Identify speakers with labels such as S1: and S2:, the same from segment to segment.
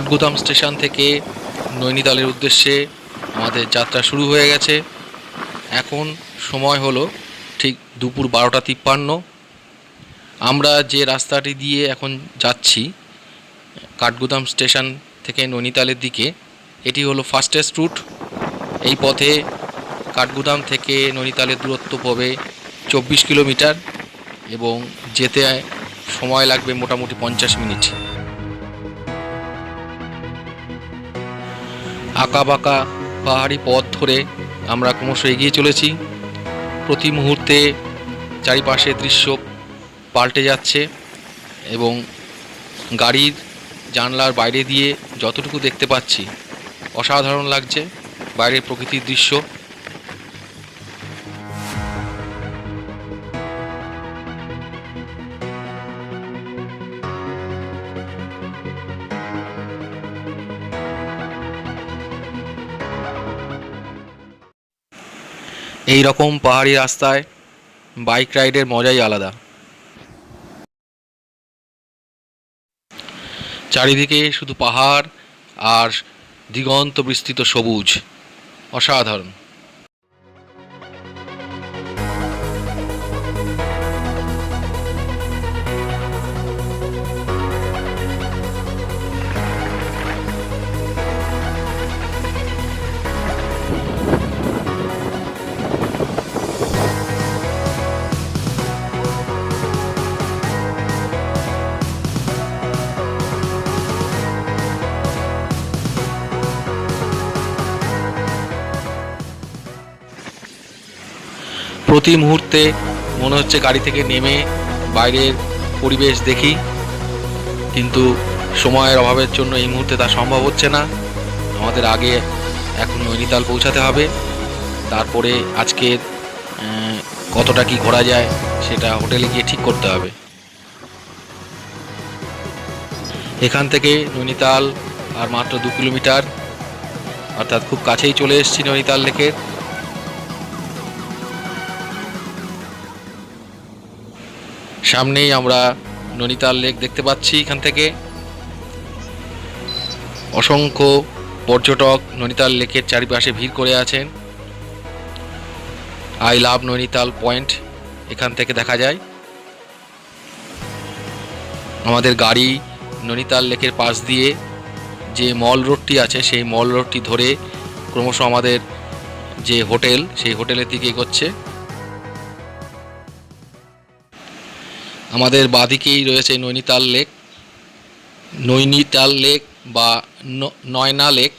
S1: Kathgodam station থেকে নৈনিতালের উদ্দেশ্যে আমাদের যাত্রা শুরু হয়ে গেছে। এখন সময় হলো ঠিক দুপুর বারোটা তিপ্পান্ন। আমরা যে রাস্তাটি দিয়ে এখন যাচ্ছি, কাঠগুদাম স্টেশন থেকে নৈনিতালের দিকে, এটি হলো ফাস্টেস্ট রুট এই পথে কাঠগুদাম থেকে নৈনিতালের দূরত্ব পড়বে চব্বিশ কিলোমিটার এবং যেতে সময় লাগবে মোটামুটি পঞ্চাশ মিনিট। আঁকা বাঁকা পাহাড়ি পথ ধরে আমরা ক্রমশ এগিয়ে চলেছি। প্রতি মুহূর্তে চারিপাশের দৃশ্য পাল্টে যাচ্ছে এবং গাড়ির জানলার বাইরে দিয়ে যতটুকু দেখতে পাচ্ছি, অসাধারণ লাগছে বাইরের প্রকৃতির দৃশ্য। এই রকম পাহাড়ি রাস্তায় বাইক রাইডের মজাই আলাদা। চারিদিকে শুধু পাহাড় আর দিগন্ত বিস্তৃত সবুজ। অসাধারণ। প্রতি মুহূর্তে মনে হচ্ছে গাড়ি থেকে নেমে বাইরের পরিবেশ দেখি, কিন্তু সময়ের অভাবের জন্য এই মুহূর্তে তা সম্ভব হচ্ছে না। আমাদের আগে এখন নৈনিতাল পৌঁছাতে হবে। তারপরে আজকের কতটা কি ঘোরা যায় সেটা হোটেলে গিয়ে ঠিক করতে হবে। এখান থেকে নৈনিতাল আর মাত্র দু কিলোমিটার, অর্থাৎ খুব কাছেই চলে এসেছি নৈনিতাল লেকের। সামনেই আমরা ননিতাল লেক দেখতে পাচ্ছি এখান থেকে। অসংখ্য পর্যটক ননিতাল লেকের চারিপাশে ভিড় করে আছেন। আই লাভ নৈনিতাল পয়েন্ট এখান থেকে দেখা যায়। আমাদের গাড়ি ননিতাল লেকের পাশ দিয়ে যে মল রোডটি আছে, সেই মল রোডটি ধরে ক্রমশ আমাদের যে হোটেল, সেই হোটেলের দিকে এগোচ্ছে। আমাদের বাদিকেই রয়েছে নৈনিতাল লেক। নৈনিতাল লেক বা নয়না লেক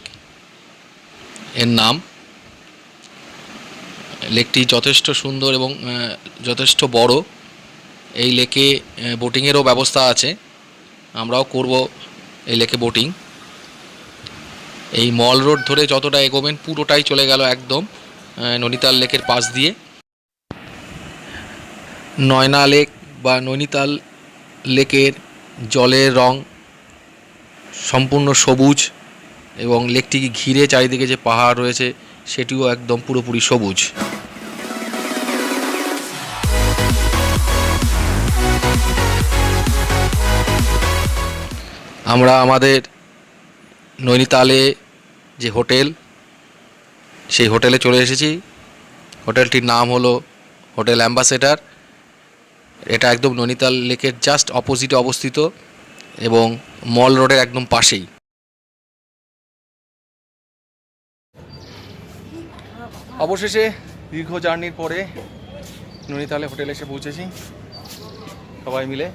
S1: এর নাম। লেকটি যথেষ্ট সুন্দর এবং যথেষ্ট বড়। এই লেকে বোটিংয়েরও ব্যবস্থা আছে। আমরাও করব এই লেকে বোটিং। এই মল রোড ধরে যতটা এগোবেন পুরোটাই চলে গেল একদম নৈনিতাল লেকের পাশ দিয়ে। নয়না লেক বা নৈনিতাল লেকের জলের রং সম্পূর্ণ সবুজ এবং লেকটিকে ঘিরে চারিদিকে যে পাহাড় রয়েছে, সেটিও একদম পুরোপুরি সবুজ। আমরা আমাদের নৈনিতালে যে হোটেল, সেই হোটেলে চলে এসেছি। হোটেলটির নাম হলো হোটেল অ্যাম্বাসেডার। এটা একদম নৈনিতাল লেকের জাস্ট অপোজিটে অবস্থিত এবং মল রোডের একদম পাশেই। অবশেষে দীর্ঘ জার্নির পরে নৈনিতালে হোটেলে এসে পৌঁছেছি। সবাই মিলে।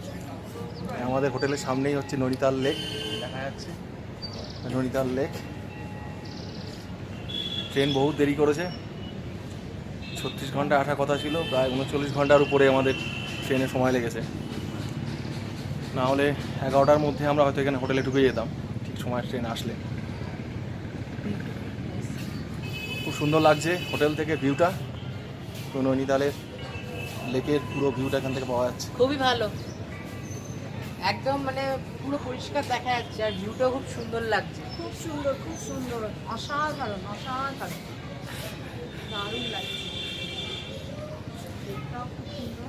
S1: আমাদের হোটেলের সামনেই হচ্ছে নৈনিতাল লেক। দেখা যাচ্ছে। নৈনিতাল লেক। ট্রেন বহুত দেরি করেছে। ছত্রিশ ঘণ্টা আঠা কথা ছিল, প্রায় উনচল্লিশ ঘণ্টার উপরে আমাদের ট্রেনে সময় লেগেছে। না হলে এগারোটার মধ্যে আমরা হয়তো এখানে হোটেলে ঢুকে যেতাম। ঠিক সময় ট্রেন আসলে। খুব সুন্দর লাগছে হোটেল থেকে ভিউটা। তো নৈনিতালের লেকের পুরো ভিউটা এখান থেকে পাওয়া যাচ্ছে।
S2: খুবই ভালো। একদম মানে পুরো পরিষ্কার দেখা যাচ্ছে আর ভিউটাও খুব সুন্দর লাগছে।
S3: খুব সুন্দর খুব সুন্দর। অসাধারণ অসাধারণ। দারুণ লাগছে। খুব সুন্দর।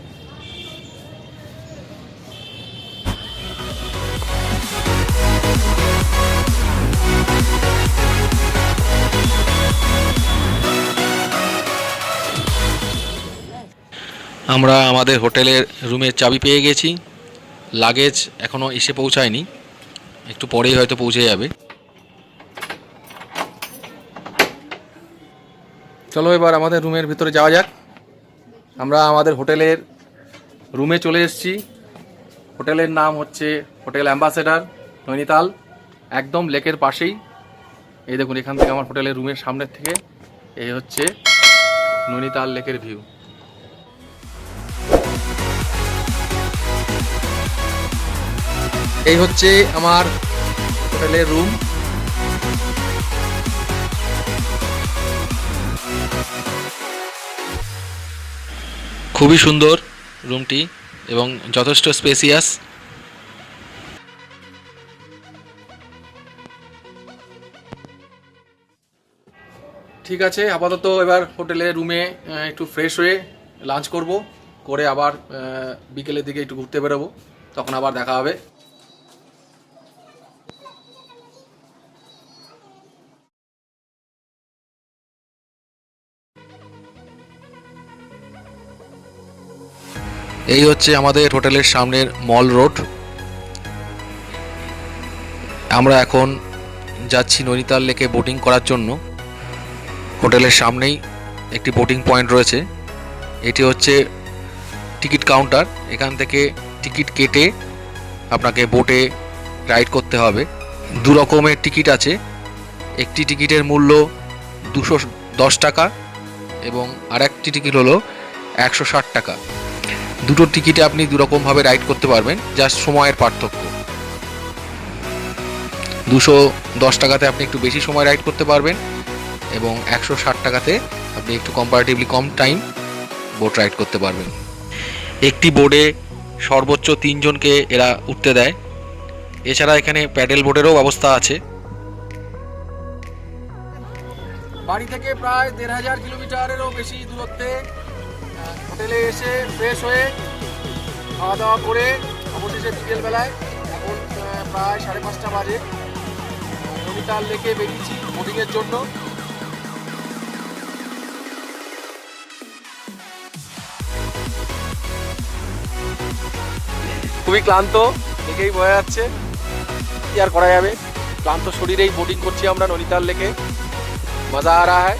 S1: আমরা আমাদের হোটেলের রুমের চাবি পেয়ে গেছি। লাগেজ এখনও এসে পৌঁছায়নি। একটু পরেই হয়তো পৌঁছে যাবে। চলো এবার আমাদের রুমের ভিতরে যাওয়া যাক। আমরা আমাদের হোটেলের রুমে চলে এসেছি। হোটেলের নাম হচ্ছে হোটেল অ্যাম্বাসেডার নৈনিতাল, একদম লেকের পাশেই। এই দেখুন, এখান থেকে আমার হোটেলের রুমের সামনের থেকে এই হচ্ছে নৈনিতাল লেকের ভিউ। এই হচ্ছে আমার হোটেলের রুম। খুবই সুন্দর রুমটি এবং যথেষ্ট স্পেসিয়াস ঠিক আছে, আপাতত এবার হোটেলের রুমে একটু ফ্রেশ হয়ে লাঞ্চ করব, করে আবার বিকেলের দিকে একটু ঘুরতে বেরোবো, তখন আবার দেখা হবে। এই হচ্ছে আমাদের হোটেলের সামনের মল রোড। আমরা এখন যাচ্ছি নৈনিতাল লেকে বোটিং করার জন্য। হোটেলের সামনেই একটি বোটিং পয়েন্ট রয়েছে। এটি হচ্ছে টিকিট কাউন্টার এখান থেকে টিকিট কেটে আপনাকে বোটে রাইড করতে হবে। দু রকমের টিকিট আছে। একটি টিকিটের মূল্য দুশো দশ টাকা এবং আরেকটি টিকিট হলো একশো ষাট টাকা। দুটো টিকিটে আপনি দুরকমভাবে রাইড করতে পারবেন, জাস্ট সময়ের পার্থক্য। দুশো দশ টাকাতে আপনি একটু বেশি সময় রাইড করতে পারবেন এবং একশো ষাট টাকাতে আপনি একটু কম্পারেটিভলি কম টাইম বোট রাইড করতে পারবেন। একটি বোর্ডে সর্বোচ্চ তিনজনকে এরা উঠতে দেয়। এছাড়া এখানে প্যাডেল বোর্ডেরও ব্যবস্থা আছে। বাড়ি থেকে প্রায় দেড় হাজার কিলোমিটারেরও বেশি দূরত্বে হোটেলে এসে ফ্রেশ হয়ে খাওয়া দাওয়া করে অবশেষে বিকেলবেলায় এখন প্রায় সাড়ে পাঁচটা বাজে। নৈনিতাল লেকে বেরিয়েছি বোটিংয়ের জন্য। খুবই ক্লান্ত, দেখেই বোঝা যাচ্ছে কি আর করা যাবে। ক্লান্ত শরীরেই বোটিং করছি আমরা নৈনিতাল লেকে। মজা আ রা হ্যায়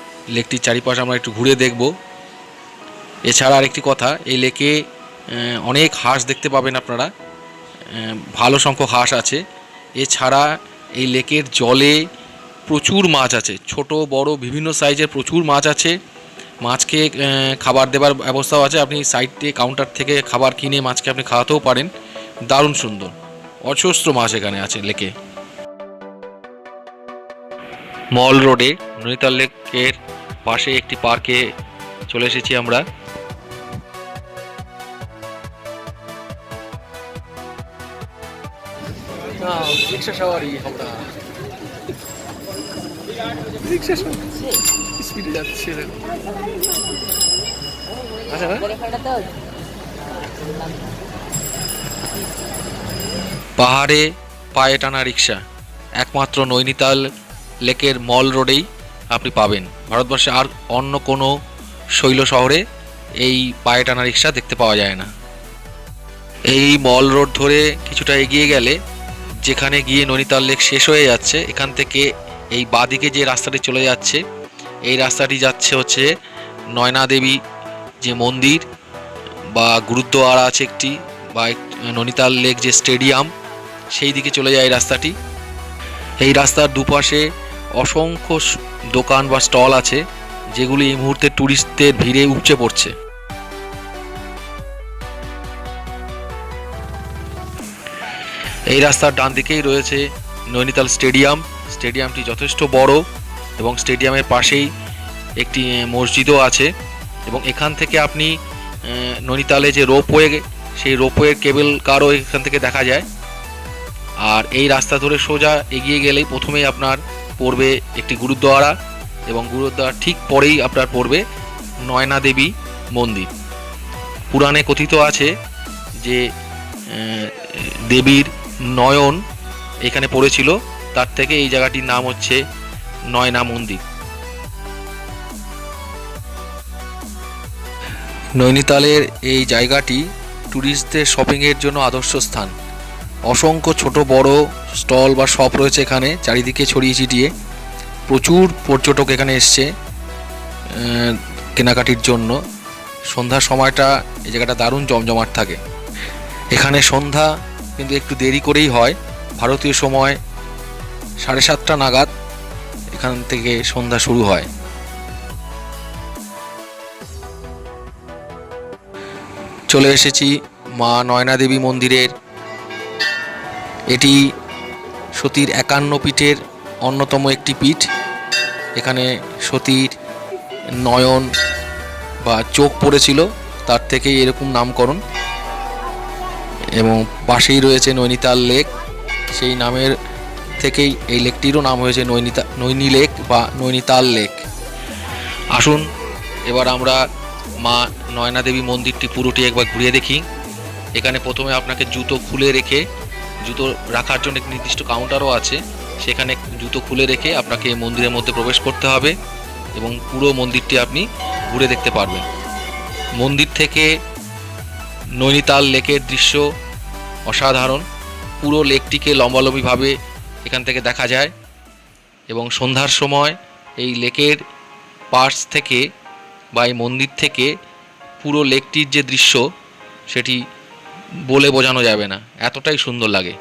S1: লেকটির চারিপাশে আমরা একটু ঘুরে দেখব। এছাড়া আরেকটি কথা, এই লেকে অনেক হাঁস দেখতে পাবেন আপনারা। ভালো সংখ্যক হাঁস আছে। এছাড়া এই লেকের জলে প্রচুর মাছ আছে। ছোট, বড়, বিভিন্ন সাইজের প্রচুর মাছ আছে। মাছকে খাবার দেবার ব্যবস্থাও আছে। আপনি সাইডে কাউন্টার থেকে খাবার কিনে মাছকে আপনি খাওয়াতেও পারেন। দারুণ সুন্দর। অজস্র মাছ এখানে আছে লেকে। মল রোডে নৈতাল লেকের পাশে একটি পার্কে চলে এসেছি আমরা। রিক্সা সওয়ারি আমরা। রিক্সা স্পিডে যাচ্ছে আচ্ছা পাহাড়ে পায়ে টানা রিক্সা। একমাত্র নৈনিতাল লেকের মল রোডেই আপনি পাবেন। ভারতবর্ষে আর অন্য কোনো শৈল শহরে এই পায়ে টানা রিক্সা দেখতে পাওয়া যায় না। এই মল রোড ধরে কিছুটা এগিয়ে গেলে যেখানে গিয়ে নৈনিতাল লেক শেষ হয়ে যাচ্ছে, এখান থেকে এই বাদিকে যে রাস্তাটি চলে যাচ্ছে, এই রাস্তাটি যাচ্ছে হচ্ছে নয়না দেবী যে মন্দির বা গুরুদ্বারা আছে একটি বা নৈনিতাল লেক যে স্টেডিয়াম, সেই দিকে চলে যায় এই রাস্তাটি। এই রাস্তার দুপাশে অসংখ্য দোকান বা স্টল আছে যেগুলি এই মুহূর্তে ট্যুরিস্টদের ভিড়ে উপচে পড়ছে। এই রাস্তার ডান দিকেই রয়েছে নৈনিতাল স্টেডিয়াম। স্টেডিয়ামটি যথেষ্ট বড় এবং স্টেডিয়ামের পাশেই একটি মসজিদও আছে এবং এখান থেকে আপনি নৈনিতালে যে রোপওয়ে, সেই রোপওয়ের কেবল কারও এখান থেকে দেখা যায়। আর এই রাস্তা ধরে সোজা এগিয়ে গেলেই প্রথমেই আপনার পড়বে একটি গুরুদ্বারা এবং গুরুদ্বারা ঠিক পরেই আপনার পড়বে নয়না দেবী মন্দির। পুরাণে কথিত আছে যে দেবীর নয়ন এখানে পড়েছিল, তার থেকে এই জায়গাটির নাম হচ্ছে নয়না মন্দির। নৈনিতালের এই জায়গাটি ট্যুরিস্টদের শপিংয়ের জন্য আদর্শ স্থান। অসংখ্য ছোট বড় স্টল বা শপ রয়েছে এখানে, চারিদিকে ছড়িয়ে ছিটিয়ে। প্রচুর পর্যটক এখানে এসছে কেনাকাটির জন্য। সন্ধ্যার সময়টা এই জায়গাটা দারুণ জমজমাট থাকে। এখানে সন্ধ্যা কিন্তু একটু দেরি করেই হয়, ভারতীয় সময় সাড়ে সাতটা নাগাদ এখান থেকে সন্ধ্যা শুরু হয়। চলে এসেছি মা নয়না দেবী মন্দিরের। এটি সতীর একান্ন পীঠের অন্যতম একটি পীঠ। এখানে সতীর নয়ন বা চোখ পড়েছিল, তার থেকেই এরকম নামকরণ। এবং পাশেই রয়েছে নৈনিতাল লেক। সেই নামের থেকেই এই লেকটিরও নাম হয়েছে নৈনিতা, নৈনি লেক বা নৈনিতাল লেক। আসুন, এবার আমরা মা নয়না দেবী মন্দিরটি পুরোটি একবার ঘুরিয়ে দেখি। এখানে প্রথমে আপনাকে জুতো খুলে রেখে জুতো রাখার জন্য একটি নির্দিষ্ট কাউন্টারও আছে। সেখানে জুতো খুলে রেখে আপনাকে মন্দিরের মধ্যে প্রবেশ করতে হবে এবং পুরো মন্দিরটি আপনি ঘুরে দেখতে পারবেন। মন্দির থেকে নৈনিতাল লেকের দৃশ্য অসাধারণ। পুরো লেকটিকে লম্বালম্বিভাবে এখান থেকে দেখা যায় এবং সন্ধ্যার সময় এই লেকের পার্স থেকে বা এই মন্দির থেকে পুরো লেকটির যে দৃশ্য, সেটি বলে বোঝানো যাবে না। এতটাই সুন্দর লাগে।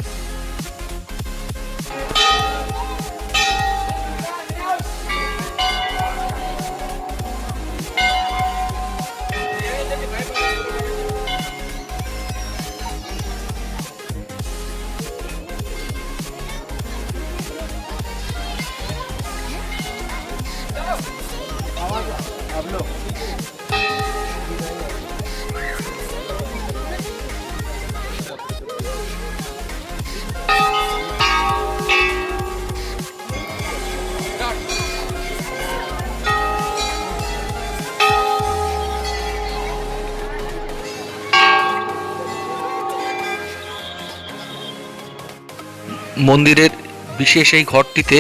S1: মন্দিরের বিশেষ এই ঘরটিতে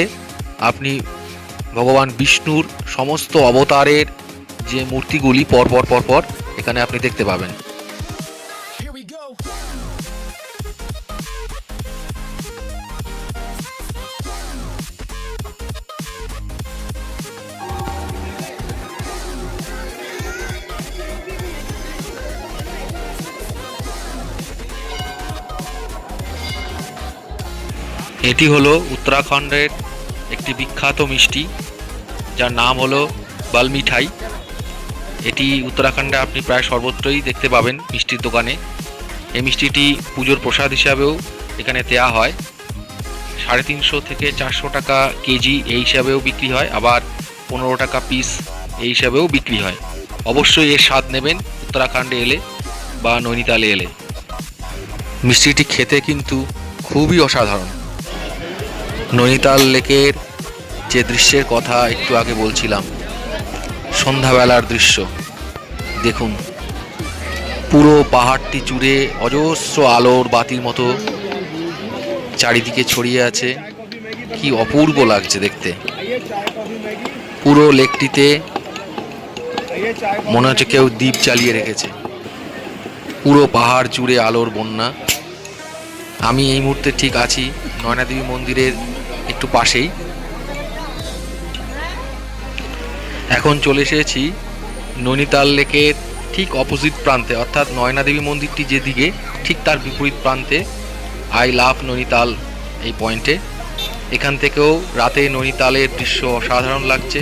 S1: আপনি ভগবান বিষ্ণুর সমস্ত অবতারের যে মূর্তিগুলি পরপর পরপর এখানে আপনি দেখতে পাবেন। এটি হলো উত্তরাখণ্ডের একটি বিখ্যাত মিষ্টি, যার নাম হলো বালমিঠাই। এটি উত্তরাখণ্ডে আপনি প্রায় সর্বত্রই দেখতে পাবেন মিষ্টির দোকানে। এই মিষ্টিটি পুজোর প্রসাদ হিসাবেও এখানে দেওয়া হয়। সাড়ে তিনশো থেকে চারশো টাকা কেজি এই হিসাবেও বিক্রি হয়, আবার পনেরো টাকা পিস এই হিসাবেও বিক্রি হয়। অবশ্যই এর স্বাদ নেবেন উত্তরাখণ্ডে এলে বা নৈনিতালে এলে। মিষ্টিটি খেতে কিন্তু খুবই অসাধারণ। নৈনিতাল লেকের যে দৃশ্যের কথা একটু আগে বলছিলাম, সন্ধ্যাবেলার দৃশ্য। দেখুন, পুরো পাহাড়টি জুড়ে অজস্র আলোর বাতির মতো চারিদিকে ছড়িয়ে আছে। কি অপূর্ব লাগছে দেখতে। পুরো লেকটিতে মনে হচ্ছে কেউ দ্বীপ জ্বালিয়ে রেখেছে। পুরো পাহাড় জুড়ে আলোর বন্যা। আমি এই মুহূর্তে ঠিক আছি, নয়নাদেবী মন্দিরের একটু পাশেই। এখন চলে এসেছি নৈনিতাল লেকের ঠিক অপোজিট প্রান্তে, অর্থাৎ নয়নাদেবী মন্দিরটি যেদিকে, ঠিক তার বিপরীত প্রান্তে। আই লাভ নৈনিতাল এই পয়েন্টে এখান থেকেও রাতে নৈনিতালের দৃশ্য অসাধারণ লাগছে।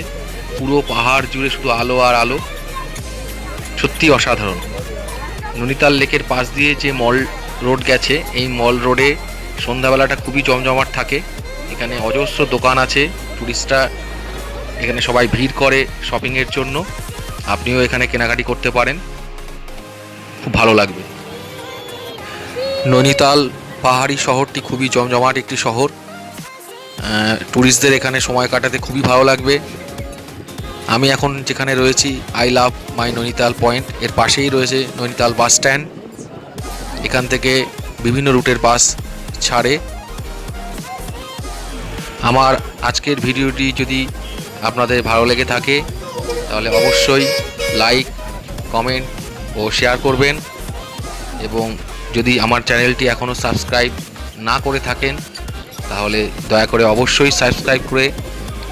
S1: পুরো পাহাড় জুড়ে শুধু আলো আর আলো। সত্যি অসাধারণ। নৈনিতাল লেকের পাশ দিয়ে যে মল রোড গেছে, এই মল রোডে সন্ধ্যাবেলাটা খুবই জমজমাট থাকে। এখানে অজস্র দোকান আছে টুরিস্টরা এখানে সবাই ভিড় করে শপিংয়ের জন্য। আপনিও এখানে কেনাকাটি করতে পারেন। খুব ভালো লাগবে। নৈনিতাল পাহাড়ি শহরটি খুবই জমজমাট একটি শহর। ট্যুরিস্টদের এখানে সময় কাটাতে খুবই ভালো লাগবে। আমি এখন যেখানে রয়েছি I love my Nainital point এর পাশেই রয়েছে নৈনিতাল বাস স্ট্যান্ড। এখান থেকে বিভিন্ন রুটের বাস ছাড়ে। আমার আজকের ভিডিওটি যদি আপনাদের ভালো লেগে থাকে, তাহলে অবশ্যই লাইক কমেন্ট ও শেয়ার করবেন। এবং যদি আমার চ্যানেলটি এখনও সাবস্ক্রাইব না করে থাকেন, তাহলে দয়া করে অবশ্যই সাবস্ক্রাইব করে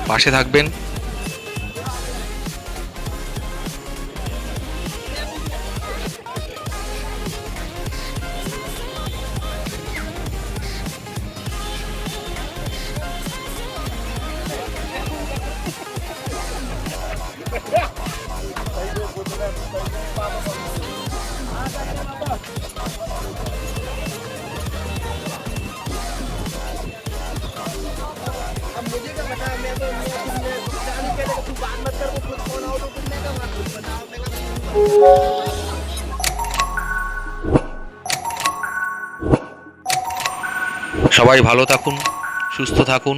S1: পাশে থাকবেন। সবাই ভালো থাকুন, সুস্থ থাকুন,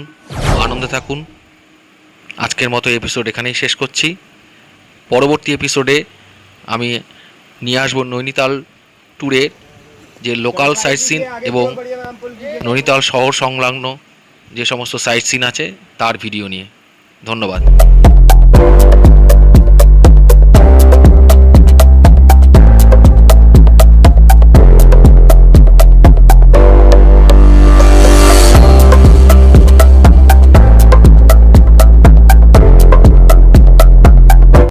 S1: আনন্দে থাকুন। আজকের মতো এপিসোড এখানেই শেষ করছি। পরবর্তী এপিসোডে আমি নিয়ে আসব নৈনিতাল ট্যুরের যে লোকাল সাইট সিন এবং নৈনিতাল শহর সংলগ্ন যে সমস্ত সাইট সিন আছে, তার ভিডিও নিয়ে। ধন্যবাদ।